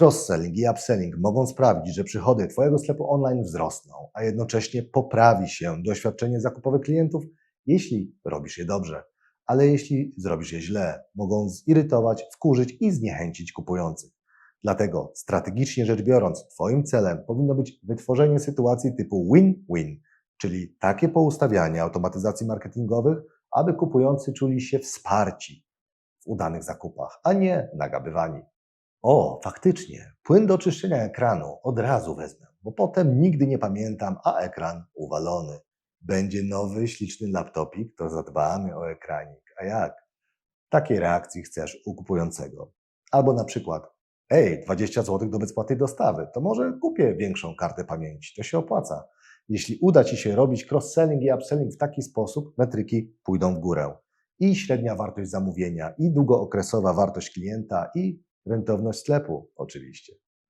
Cross-selling i upselling mogą sprawić, że przychody Twojego sklepu online wzrosną, a jednocześnie poprawi się doświadczenie zakupowe klientów, jeśli robisz je dobrze. Ale jeśli zrobisz je źle, mogą zirytować, wkurzyć i zniechęcić kupujących. Dlatego strategicznie rzecz biorąc, Twoim celem powinno być wytworzenie sytuacji typu win-win, czyli takie poustawianie automatyzacji marketingowych, aby kupujący czuli się wsparci w udanych zakupach, a nie nagabywani. O, faktycznie, płyn do czyszczenia ekranu od razu wezmę, bo potem nigdy nie pamiętam, a ekran uwalony. Będzie nowy, śliczny laptopik, to zadbamy o ekranik. A jak? Takiej reakcji chcesz u kupującego. Albo na przykład, ej, 20 zł do bezpłatnej dostawy, to może kupię większą kartę pamięci, to się opłaca. Jeśli uda Ci się robić cross-selling i upselling w taki sposób, metryki pójdą w górę. I średnia wartość zamówienia, i długookresowa wartość klienta, i rentowność sklepu oczywiście.